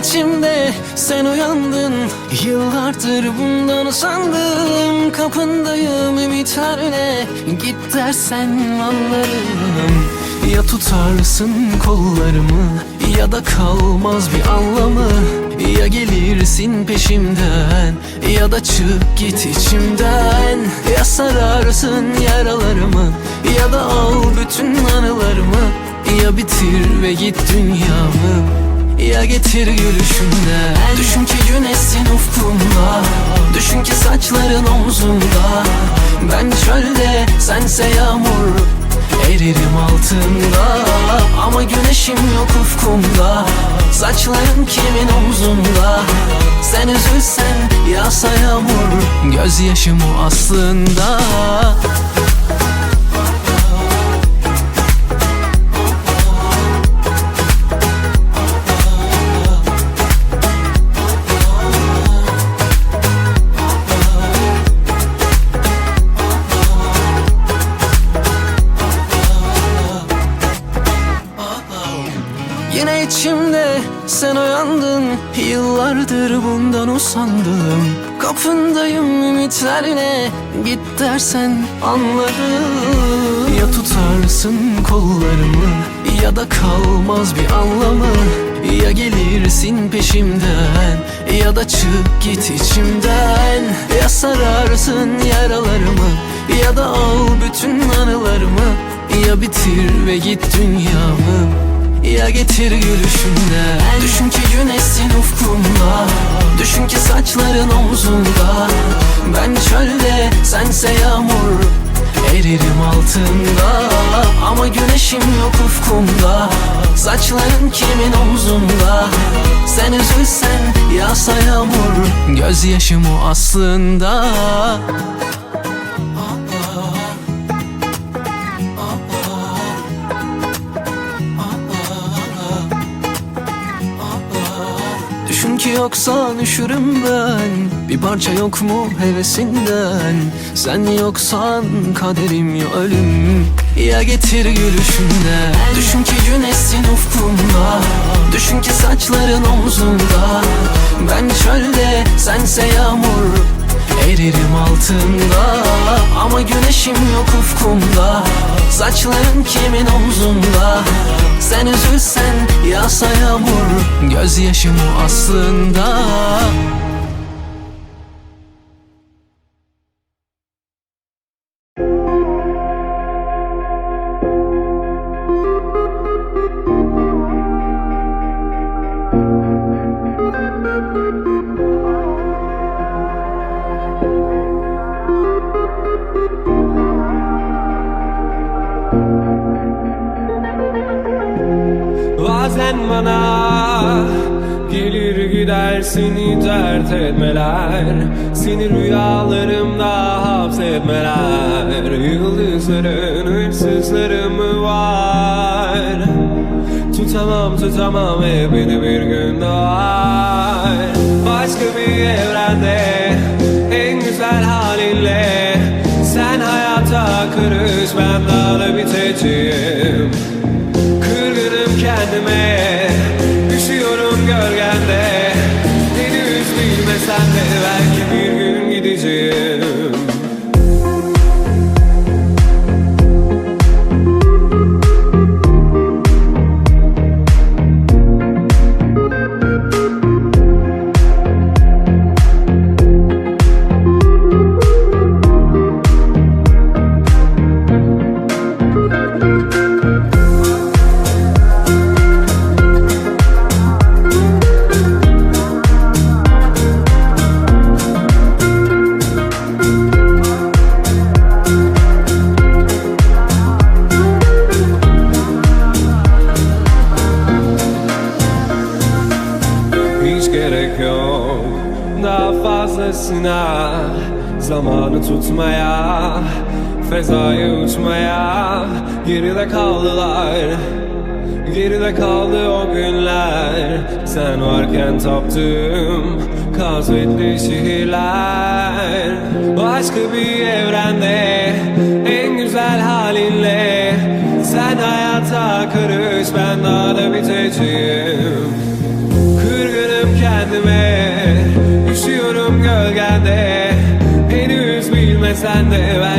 içimde sen uyandın. Yıllardır bundan usandım. Kapındayım ümitlerle Git dersen anlarım. Ya tutarsın kollarımı Ya da kalmaz bir anlamı. Ya gelirsin peşimden Ya da çık git içimden. Ya sararsın yaralarımı Ya da al bütün anılarımı. Ya bitir ve git dünyamı ya getir gülüşünden Düşün ki güneşsin ufkumda. Düşün ki saçların omzumda Ben çölde sense yağmur Eririm altında. Ama güneşim yok ufkumda. Saçların kimin omzunda? Sen üzülsen yağsa yağmur. Gözyaşım o aslında sen uyandın Yıllardır bundan usandım. Kapındayım ümitlerle Git dersen anlarım. Ya tutarsın kollarımı Ya da kalmaz bir anlamı. Ya gelirsin peşimden Ya da çık git içimden. Ya sararsın yaralarımı Ya da al bütün anılarımı. Ya bitir ve git dünyamı ya getir gülüşünden Düşün ki güneşsin ufkumda Düşün ki saçların omzunda. Ben çölde sense yağmur Eririm altında. Ama güneşim yok ufkumda. Saçların kimin omzunda. Sen üzülsen yağsa yağmur. Gözyaşım o aslında Düşün ki yoksan üşürüm ben. Bir parça yok mu hevesinden? Sen yoksan kaderim ya ölüm. Ya getir gülüşünden Düşün ki güneşsin ufkumda. Düşün ki saçların omzunda. Ben çölde sense yağmur Eririm altında. Ama güneşim yok ufkumda. Saçların kimin omzunda Sen üzülsen yağsa yağmur Gözyaşım o aslında bana. Gelir gider seni dert etmeler. Seni rüyalarımda hapsetmeler. Yıldızların hırsızları mı var? Tutamam tutamam ve beni bir gün doğar. Başka bir evrende en güzel halinle. Sen hayata karış ben daha da biteceğim kendime daha fazlasına Zamanı tutmaya Fezaya uçmaya Geride kaldılar. Geride kaldı o günler. Sen varken taptım Kasvetli şehirler Başka bir evrende En güzel halinle. Sen hayata karış Ben daha da biteceğim. Kırgınım kendime Üşüyorum gölgende Henüz bilmesen de belki